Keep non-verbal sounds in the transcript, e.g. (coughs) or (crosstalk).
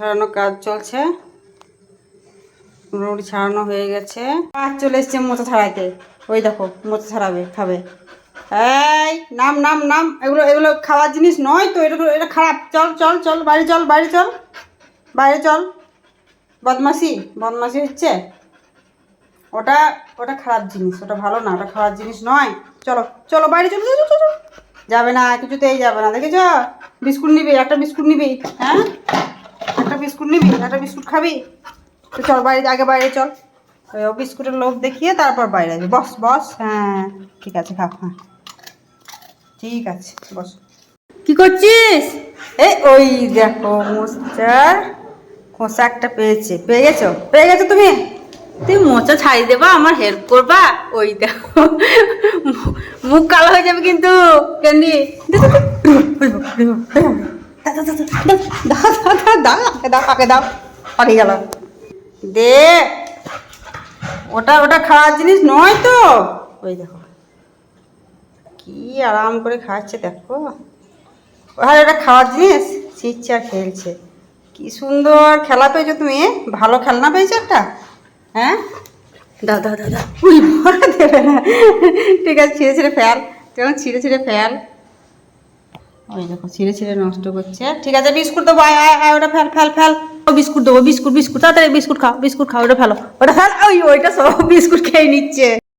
ছাড়ানোর কাজ চলছে। মোটামুটি ছাড়ানো হয়ে গেছে। আর চলে এসছে মোচা ছাড়াইতে। ওই দেখো, মোচা ছাড়াবে, খাবে। এই, নাম নাম নাম, এগুলো এগুলো খাওয়ার জিনিস নয় তো, এটা এটা খারাপ। চল চল চল, বাড়ি চল বাড়ি চল বাইরে চল। বদমাসি বদমাসি হচ্ছে। ওটা ওটা খারাপ জিনিস, ওটা ভালো না, ওটা খারাপ জিনিস নয়। চলো চলো বাইরে চলো চলো চলো। যাবে না, কিছুতেই যাবে না, দেখেছ? বিস্কুট নিবি, একটা বিস্কুট নিবি হ্যাঁ? বিস্কুট নিবি? একটা বিস্কুট খাবি? তো চল বাইরে আগে বাইরে চল। বিস্কুটের লোভ দেখিয়ে তারপর বাইরে যাবি। বস বস। হ্যাঁ ঠিক আছে খাও হ্যাঁ ঠিক আছে বস। কি করছিস? এই ওই দেখো মোচার খোসা একটা পেয়েছে। পেয়ে গেছো? পেয়ে গেছো তুমি? তুমি মোচা ছাড়িয়ে দেবা আমার হেল্প করবা। ওই দেখো মুখ কালো হয়ে যাবে কিন্তু ক্যান্ডি (coughs) দাও ওটা ওটা খাওয়ার জিনিস নয় তো? ওই দেখো। কি আরাম করে দেখো। খাওয়ার জিনিস? খেলছে। কি সুন্দর খেলা পেয়েছ তুমি ভালো খেলনা পেয়েছ একটা? হ্যাঁ? দাদা দাদা দেবে না। ঠিক আছে, ছিঁড়ে ছিঁড়ে ফেল। কেমন ছিঁড়ে ছিঁড়ে ফেল? ওই দেখো, ছিঁড়ে ছিঁড়ে নষ্ট করছে। ঠিক আছে, বিস্কুট দেবো, আয় আয় আয়, ওটা ফেল ফেল ফেল। ও বিস্কুট দেবো, বিস্কুট বিস্কুট, তাড়াতাড়ি বিস্কুট খাও বিস্কুট খাও, ওটা ফেলো, ওটা ফেল, ওই, ওইটা সব বিস্কুট খেয়ে নিচ্ছে।